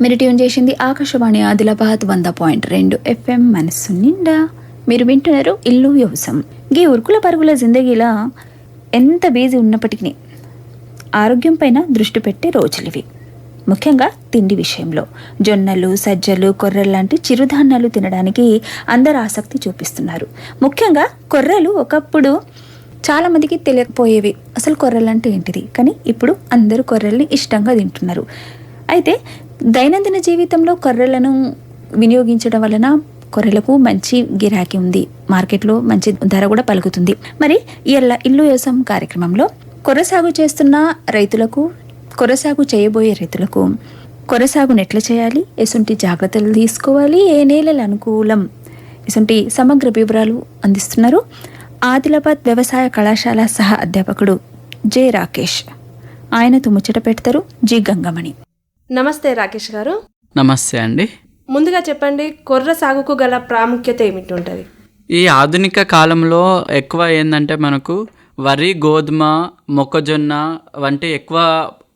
మీరు ట్యూన్ చేసింది ఆకాశవాణి ఆదిలాబాద్ వంద పాయింట్ రెండు ఎఫ్ఎం మనస్సు నిండా. మీరు వింటున్నారు ఇల్లు వ్యవసం. గీ ఉరుకుల పరుగుల జిందగీలా ఎంత బిజీ ఉన్నప్పటికీ ఆరోగ్యం పైన దృష్టి పెట్టే రోజులివి ముఖ్యంగా తిండి విషయంలో. జొన్నలు సజ్జలు కొర్రలు లాంటి చిరుధాన్యాలు తినడానికి అందరు ఆసక్తి చూపిస్తున్నారు. ముఖ్యంగా కొర్రలు ఒకప్పుడు చాలామందికి తెలియకపోయేవి. అసలు కొర్రలు అంటే ఏంటిది? కానీ ఇప్పుడు అందరూ కొర్రల్ని ఇష్టంగా తింటున్నారు. అయితే దైనందిన జీవితంలో కొర్రలను వినియోగించడం వలన కొర్రెలకు మంచి గిరాకీ ఉంది. మార్కెట్లో మంచి ధర కూడా పలుకుతుంది. మరి ఇళ్ళ ఇల్లు వ్యవసాయం కార్యక్రమంలో కొర్ర సాగు చేస్తున్న రైతులకు కొర్ర సాగు చేయబోయే రైతులకు కొర్ర సాగును ఎట్లా చేయాలి ఎసుంటి జాగ్రత్తలు తీసుకోవాలి ఏ నేలలు అనుకూలం ఇసుంటి సమగ్ర వివరాలు అందిస్తున్నారు ఆదిలాబాద్ వ్యవసాయ కళాశాల సహ అధ్యాపకుడు జె రాకేష్. ఆయనతో ముచ్చట పెడతారు జి గంగమణి. నమస్తే రాకేష్ గారు. నమస్తే అండి. ముందుగా చెప్పండి కొర్ర సాగుకు గల ప్రాముఖ్యత ఏమిటి ఉంటుంది? ఈ ఆధునిక కాలంలో ఎక్కువ ఏంటంటే మనకు వరి గోధుమ మొక్కజొన్న వంటి ఎక్కువ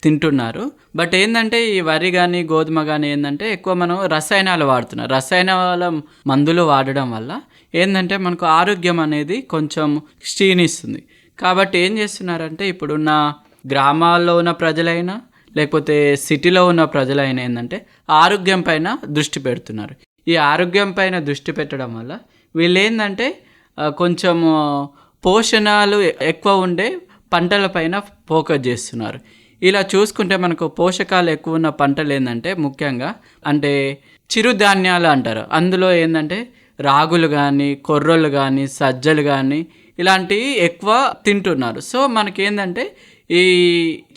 తింటున్నారు. బట్ ఏంటంటే ఈ వరి కానీ గోధుమ కానీ ఏంటంటే ఎక్కువ మనం రసాయనాలు వాడుతున్నాం రసాయనాల మందులు వాడడం వల్ల ఏంటంటే మనకు ఆరోగ్యం అనేది కొంచెం క్షీణిస్తుంది. కాబట్టి ఏం చేస్తున్నారంటే ఇప్పుడున్న గ్రామాల్లో ఉన్న ప్రజలైనా లేకపోతే సిటీలో ఉన్న ప్రజలైన ఏంటంటే ఆరోగ్యం పైన దృష్టి పెడుతున్నారు. ఈ ఆరోగ్యం పైన దృష్టి పెట్టడం వల్ల వీళ్ళు ఏంటంటే కొంచెం పోషణాలు ఎక్కువ ఉండే పంటలపైన ఫోకస్ చేస్తున్నారు. ఇలా చూసుకుంటే మనకు పోషకాలు ఎక్కువ ఉన్న పంటలు ఏంటంటే ముఖ్యంగా అంటే చిరుధాన్యాలు అంటారు. అందులో ఏంటంటే రాగులు కానీ కొర్రలు కానీ సజ్జలు కానీ ఇలాంటివి ఎక్కువ తింటున్నారు. సో మనకేంటంటే ఈ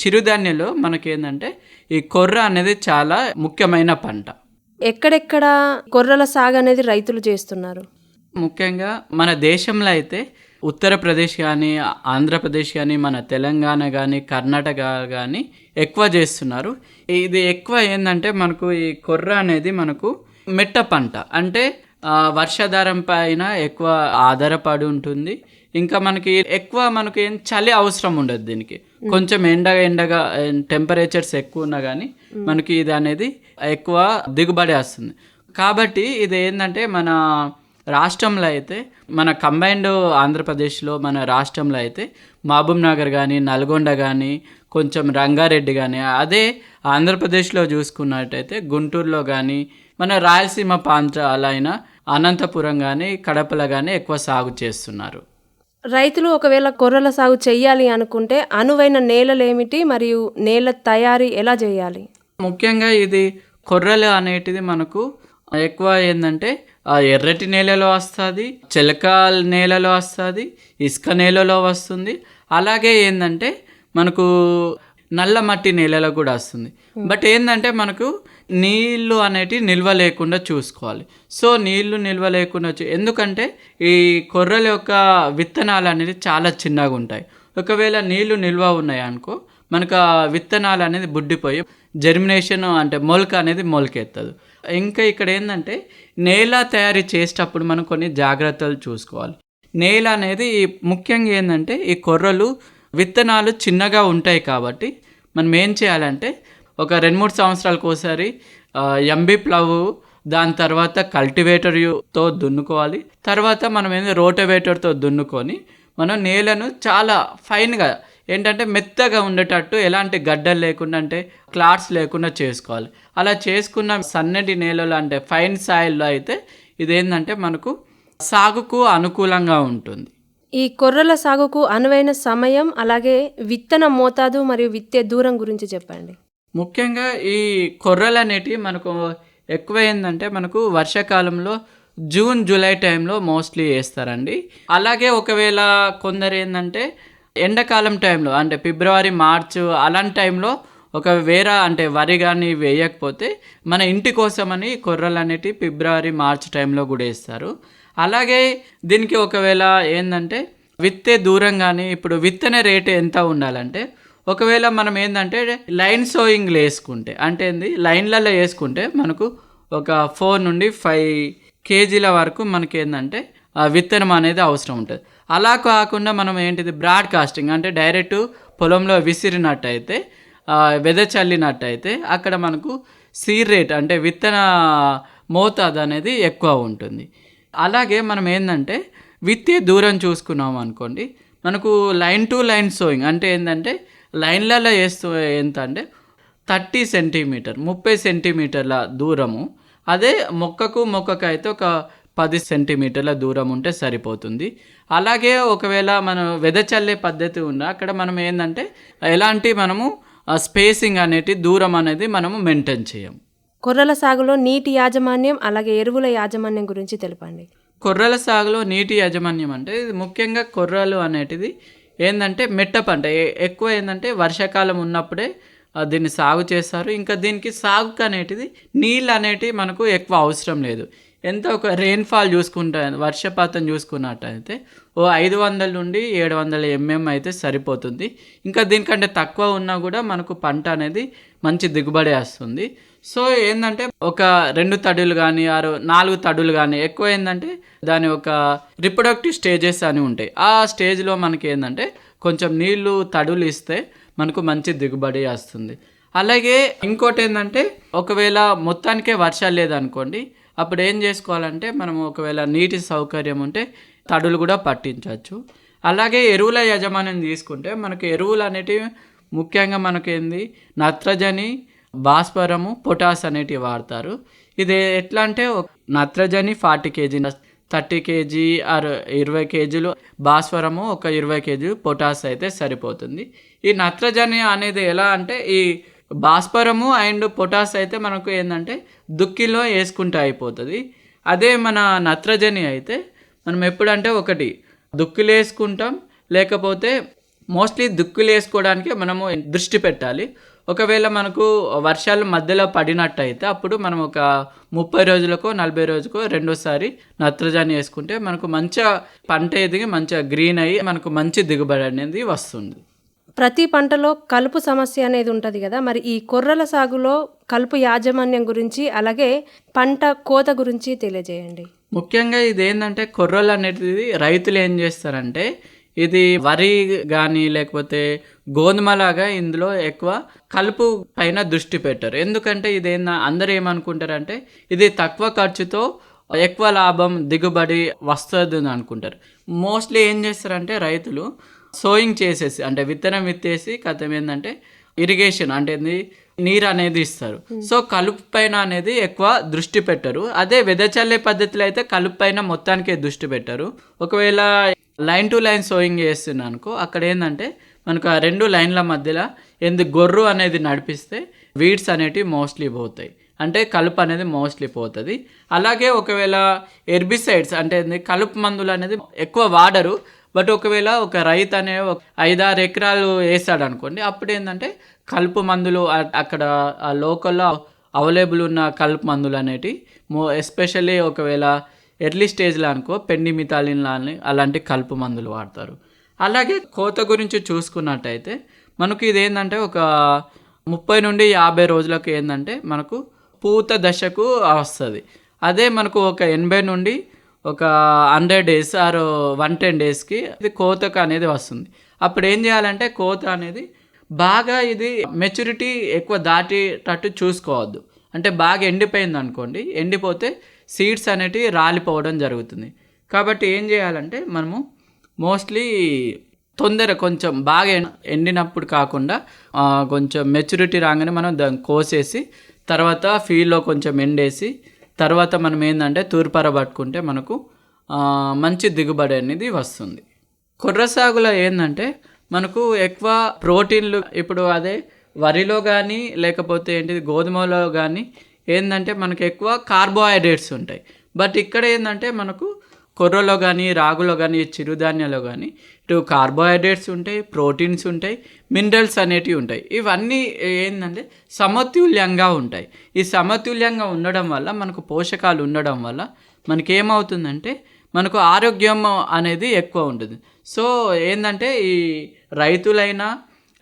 చిరుధాన్యంలో మనకేంటంటే ఈ కొర్ర అనేది చాలా ముఖ్యమైన పంట. ఎక్కడెక్కడ కొర్రల సాగు అనేది రైతులు చేస్తున్నారు? ముఖ్యంగా మన దేశంలో అయితే ఉత్తరప్రదేశ్ కానీ ఆంధ్రప్రదేశ్ కానీ మన తెలంగాణ కానీ కర్ణాటక కానీ ఎక్కువ చేస్తున్నారు. ఇది ఎక్కువ ఏంటంటే మనకు ఈ కొర్ర అనేది మనకు మెట్ట పంట. అంటే వర్షాధారం పైన ఎక్కువ ఆధారపడి ఉంటుంది. ఇంకా మనకి ఎక్కువ మనకి ఏం చలి అవసరం ఉండదు దీనికి. కొంచెం ఎండగా ఎండగా టెంపరేచర్స్ ఎక్కువ ఉన్నా కానీ మనకి ఇది అనేది ఎక్కువ దిగుబడి వస్తుంది. కాబట్టి ఇది ఏంటంటే మన రాష్ట్రంలో అయితే మన కంబైన్డ్ ఆంధ్రప్రదేశ్లో మన రాష్ట్రంలో అయితే మహబూబ్ నగర్ కానీ నల్గొండ కానీ కొంచెం రంగారెడ్డి కానీ అదే ఆంధ్రప్రదేశ్లో చూసుకున్నట్టయితే గుంటూరులో కానీ మన రాయలసీమ ప్రాంతాలైన అనంతపురం కానీ కడపలో కానీ ఎక్కువ సాగు చేస్తున్నారు. రైతులు ఒకవేళ కొర్రల సాగు చెయ్యాలి అనుకుంటే అనువైన నేలలు ఏమిటి మరియు నేల తయారీ ఎలా చేయాలి? ముఖ్యంగా ఇది కొర్రలు అనేటిది మనకు ఎక్కువ ఏంటంటే ఎర్రటి నేలలో వస్తుంది చిలక నేలలో వస్తుంది ఇసుక నేలలో వస్తుంది. అలాగే ఏంటంటే మనకు నల్ల మట్టి నేలలో కూడా వస్తుంది. బట్ ఏంటంటే మనకు నీళ్ళు అనేటివి నిల్వ లేకుండా చూసుకోవాలి. సో నీళ్ళు నిల్వ లేకుండా చూ- ఎందుకంటే ఈ కొర్రల యొక్క విత్తనాలు అనేది చాలా చిన్నగా ఉంటాయి. ఒకవేళ నీళ్ళు నిల్వ ఉన్నాయి అనుకో మనకు ఆ విత్తనాలు అనేది బుడ్డిపోయి జర్మినేషన్ అంటే మొలక అనేది మొలకెత్తదు. ఇంకా ఇక్కడ ఏంటంటే నేల తయారీ చేసేటప్పుడు మనం కొన్ని జాగ్రత్తలు చూసుకోవాలి. నేల అనేది ముఖ్యంగా ఏంటంటే ఈ కొర్రలు విత్తనాలు చిన్నగా ఉంటాయి కాబట్టి మనం ఏం చేయాలంటే ఒక రెండు మూడు సంవత్సరాలకు ఒకసారి ఎంబీ ప్లవ్ దాని తర్వాత కల్టివేటర్తో దున్నుకోవాలి. తర్వాత మనం ఏంది రోటవేటర్తో దున్నుకొని మనం నేలను చాలా ఫైన్గా ఏంటంటే మెత్తగా ఉండేటట్టు ఎలాంటి గడ్డలు లేకుండా అంటే క్లాట్స్ లేకుండా చేసుకోవాలి. అలా చేసుకున్న సన్నటి నేలలో అంటే ఫైన్ సాయిల్లో అయితే ఇదేంటంటే మనకు సాగుకు అనుకూలంగా ఉంటుంది. ఈ కొర్రల సాగుకు అనువైన సమయం అలాగే విత్తన మోతాదు మరియు విత్తే దూరం గురించి చెప్పండి. ముఖ్యంగా ఈ కొర్రలు అనేటివి మనకు ఎక్కువ ఏంటంటే మనకు వర్షాకాలంలో జూన్ జూలై టైంలో మోస్ట్లీ వేస్తారండి. అలాగే ఒకవేళ కొందరు ఏంటంటే ఎండాకాలం టైంలో అంటే ఫిబ్రవరి మార్చ్ అలాంటి టైంలో ఒక వేరే అంటే వరి కానీ వేయకపోతే మన ఇంటి కోసమని కొర్రలు అనేటివి ఫిబ్రవరి మార్చ్ టైంలో కూడా వేస్తారు. అలాగే దీనికి ఒకవేళ ఏంటంటే విత్తే దూరం కానీ ఇప్పుడు విత్తన రేటు ఎంత ఉండాలంటే ఒకవేళ మనం ఏంటంటే లైన్ సోయింగ్లు వేసుకుంటే అంటే ఏంది? లైన్లలో వేసుకుంటే మనకు ఒక ఫోర్ నుండి ఫైవ్ కేజీల వరకు మనకి ఏంటంటే విత్తనం అనేది అవసరం ఉంటుంది. అలా కాకుండా మనం ఏంటిది? బ్రాడ్కాస్టింగ్ అంటే డైరెక్ట్ పొలంలో విసిరినట్టయితే వెద చల్లినట్టయితే అక్కడ మనకు సీడ్ రేట్ అంటే విత్తన మోతాదు అనేది ఎక్కువ ఉంటుంది. అలాగే మనం ఏంటంటే విత్తే దూరం చూసుకున్నాం అనుకోండి మనకు లైన్ టు లైన్ సోయింగ్ అంటే ఏంటంటే లైన్లలో వేస్తూ ఎంత అంటే థర్టీ సెంటీమీటర్ ముప్పై సెంటీమీటర్ల దూరము. అదే మొక్కకు మొక్కకు అయితే ఒక పది సెంటీమీటర్ల దూరం ఉంటే సరిపోతుంది. అలాగే ఒకవేళ మనం వెదచల్లే పద్ధతి ఉన్న అక్కడ మనం ఏంటంటే ఎలాంటి మనము స్పేసింగ్ అనేది దూరం అనేది మనము మెయింటైన్ చేయం కొర్రల సాగులో నీటి యాజమాన్యం అలాగే ఎరువుల యాజమాన్యం గురించి తెలపండి. కొర్రల సాగులో నీటి యాజమాన్యం అంటే ముఖ్యంగా కొర్రలు అనేటిది ఏంటంటే మెట్ట పంట ఎక్కువ ఏంటంటే వర్షాకాలం ఉన్నప్పుడే దీన్ని సాగు చేస్తారు. ఇంకా దీనికి సాగుకు అనేటిది నీళ్ళు అనేటివి మనకు ఎక్కువ అవసరం లేదు. ఎంత ఒక రెయిన్ఫాల్ చూసుకుంటా వర్షపాతం చూసుకున్నట్టయితే ఓ ఐదు వందల నుండి ఏడు వందల ఎంఎం అయితే సరిపోతుంది. ఇంకా దీనికంటే తక్కువ ఉన్నా కూడా మనకు పంట అనేది మంచి దిగుబడి వస్తుంది. సో ఏంటంటే ఒక రెండు తడులు కానీ ఆరు నాలుగు తడులు కానీ ఎక్కువ ఏంటంటే దాని ఒక రిప్రొడక్టివ్ స్టేజెస్ అని ఉంటాయి. ఆ స్టేజ్లో మనకి ఏంటంటే కొంచెం నీళ్ళు తడులు ఇస్తే మనకు మంచి దిగుబడి వస్తుంది. అలాగే ఇంకోటి ఏంటంటే ఒకవేళ మొత్తానికే వర్షాలు లేదనుకోండి అప్పుడు ఏం చేసుకోవాలంటే మనం ఒకవేళ నీటి సౌకర్యం ఉంటే తడులు కూడా పట్టించవచ్చు. అలాగే ఎరువుల యజమానిని తీసుకుంటే మనకు ఎరువులు అనేటివి ముఖ్యంగా మనకేంది? నత్రజని భాస్వరము పొటాస్ అనేటివి వాడతారు. ఇది ఎట్లా అంటే నత్రజని forty KG thirty KG or ఇరవై కేజీలు భాస్వరము ఒక ఇరవై కేజీలు పొటాస్ అయితే సరిపోతుంది. ఈ నత్రజని అనేది ఎలా అంటే ఈ భాస్వరము అండ్ పొటాస్ అయితే మనకు ఏంటంటే దుక్కిలో వేసుకుంటే అయిపోతుంది. అదే మన నత్రజని అయితే మనం ఎప్పుడంటే ఒకటి దుక్కులు వేసుకుంటాం లేకపోతే మోస్ట్లీ దుక్కులు వేసుకోవడానికి మనము దృష్టి పెట్టాలి. ఒకవేళ మనకు వర్షాలు మధ్యలో పడినట్టయితే అప్పుడు మనం ఒక ముప్పై రోజులకో నలభై రోజుకో రెండోసారి నత్రజని వేసుకుంటే మనకు మంచిగా పంట ఎదిగి మంచిగా గ్రీన్ అయ్యి మనకు మంచి దిగుబడి అనేది వస్తుంది. ప్రతి పంటలో కలుపు సమస్య అనేది ఉంటుంది కదా. మరి ఈ కొర్రల సాగులో కలుపు యాజమాన్యం గురించి అలాగే పంట కోత గురించి తెలియజేయండి. ముఖ్యంగా ఇది ఏంటంటే కొర్రలు అనేది రైతులు ఏం చేస్తారంటే ఇది వరి కానీ లేకపోతే గోధుమలాగా ఇందులో ఎక్కువ కలుపు పైన దృష్టి పెట్టారు. ఎందుకంటే ఇది ఏంద అందరూ ఏమనుకుంటారంటే ఇది తక్కువ ఖర్చుతో ఎక్కువ లాభం దిగుబడి వస్తుంది అని అనుకుంటారు. మోస్ట్లీ ఏం చేస్తారంటే రైతులు సోయింగ్ చేసేసి అంటే విత్తనం విత్తేసి కథం ఏంటంటే ఇరిగేషన్ అంటే నీరు అనేది ఇస్తారు. సో కలుపు పైన అనేది ఎక్కువ దృష్టి పెట్టరు. అదే వెదచల్లే పద్ధతిలో అయితే కలుపు పైన మొత్తానికే దృష్టి పెట్టరు. ఒకవేళ లైన్ టు లైన్ సోయింగ్ చేస్తున్నాను అనుకో అక్కడ ఏంటంటే మనకు ఆ రెండు లైన్ల మధ్యలో ఎందుకు గొర్రు అనేది నడిపిస్తే వీడ్స్ అనేటివి మోస్ట్లీ పోతాయి. అంటే కలుపు అనేది మోస్ట్లీ పోతుంది. అలాగే ఒకవేళ ఎర్బిసైడ్స్ అంటే ఏంది కలుపు మందులు అనేది ఎక్కువ వాడరు. బట్ ఒకవేళ ఒక రైతు అనే ఒక ఐదారు ఎకరాలు వేసాడు అనుకోండి అప్పుడు ఏంటంటే కలుపు మందులు అక్కడ ఆ లోకల్లో అవైలబుల్ ఉన్న కలుపు మందులు అనేటివి మో ఎస్పెషల్లీ ఒకవేళ ఎర్లీ స్టేజ్లో అనుకో పెండిమితాలిన్ లాని అలాంటి కలుపు మందులు వాడతారు. అలాగే కోత గురించి చూసుకున్నట్టయితే మనకు ఇది ఏంటంటే ఒక ముప్పై నుండి యాభై రోజులకు ఏంటంటే మనకు పూత దశకు వస్తుంది. అదే మనకు ఒక ఎనభై నుండి ఒక hundred days or one ten డేస్కి ఇది కోతకు అనేది వస్తుంది. అప్పుడు ఏం చేయాలంటే కోత అనేది బాగా ఇది మెచ్యూరిటీ ఎక్కువ దాటేటట్టు చూసుకోవద్దు. అంటే బాగా ఎండిపోయింది అనుకోండి ఎండిపోతే సీడ్స్ అనేటివి రాలిపోవడం జరుగుతుంది. కాబట్టి ఏం చేయాలంటే మనము మోస్ట్లీ తొందర కొంచెం బాగా ఎండినప్పుడు కాకుండా కొంచెం మెచ్యూరిటీ రాగానే మనం దాన్ని కోసేసి తర్వాత ఫీల్డ్లో కొంచెం ఎండేసి తర్వాత మనం ఏంటంటే తూర్పార పట్టుకుంటే మనకు మంచి దిగుబడి అనేది వస్తుంది. కుర్ర సాగులో ఏంటంటే మనకు ఎక్కువ ప్రోటీన్లు ఇప్పుడు అదే వరిలో కానీ లేకపోతే ఏంటిది గోధుమలో కానీ ఏంటంటే మనకు ఎక్కువ కార్బోహైడ్రేట్స్ ఉంటాయి. బట్ ఇక్కడ ఏంటంటే మనకు కొర్రలో కానీ రాగులో కానీ చిరుధాన్యాలో కానీ ఇటు కార్బోహైడ్రేట్స్ ఉంటాయి ప్రోటీన్స్ ఉంటాయి మినరల్స్ అనేటివి ఉంటాయి. ఇవన్నీ ఏంటంటే సమతుల్యంగా ఉంటాయి. ఈ సమతుల్యంగా ఉండడం వల్ల మనకు పోషకాలు ఉండడం వల్ల మనకి ఏమవుతుందంటే మనకు ఆరోగ్యం అనేది ఎక్కువ ఉంటుంది. సో ఏంటంటే ఈ రైతులైనా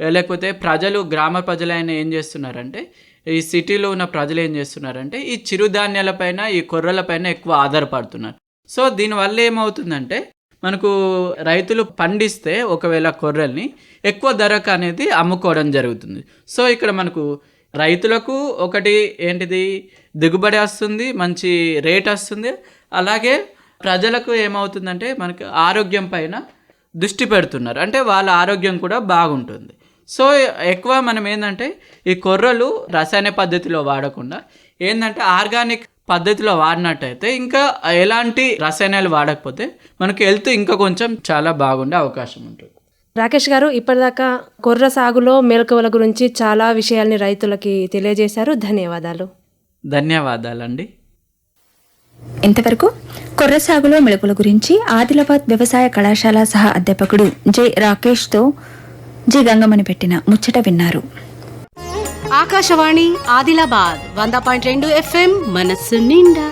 లేకపోతే ప్రజలు గ్రామ ప్రజలైనా ఏం చేస్తున్నారంటే ఈ సిటీలో ఉన్న ప్రజలు ఏం చేస్తున్నారంటే ఈ చిరుధాన్యాలపైన ఈ కొర్రలపైన ఎక్కువ ఆధారపడుతున్నారు. సో దీనివల్ల ఏమవుతుందంటే మనకు రైతులు పండిస్తే ఒకవేళ కొర్రల్ని ఎక్కువ ధరకు అనేది అమ్ముకోవడం జరుగుతుంది. సో ఇక్కడ మనకు రైతులకు ఒకటి ఏంటిది దిగుబడి వస్తుంది మంచి రేట్ వస్తుంది. అలాగే ప్రజలకు ఏమవుతుందంటే మనకి ఆరోగ్యం పైన దృష్టి పెడుతున్నారు. అంటే వాళ్ళ ఆరోగ్యం కూడా బాగుంటుంది. సో ఎక్కువ మనం ఏంటంటే ఈ కొర్రలు రసాయన పద్ధతిలో వాడకుండా ఏంటంటే ఆర్గానిక్ పద్ధతిలో వాడినట్టయితే ఇంకా ఎలాంటి రసాయనాలు వాడకపోతే మనకి హెల్త్ ఇంకా కొంచెం చాలా బాగుండే అవకాశం ఉంటుంది. రాకేష్ గారు ఇప్పటిదాకా కొర్ర సాగులో మెలకువల గురించి చాలా విషయాల్ని రైతులకి తెలియజేశారు. ధన్యవాదాలు. ధన్యవాదాలండి. ఇంతవరకు కొర్ర సాగులో మెళకుల గురించి ఆదిలాబాద్ వ్యవసాయ కళాశాల సహా అధ్యాపకుడు జె రాకేష్తో జి గంగమని పెట్టిన ముచ్చట విన్నారు. ఆకాశవాణి ఆదిలాబాద్ వంద పాయింట్ రెండు ఎఫ్ఎం మనస్సు నిండా.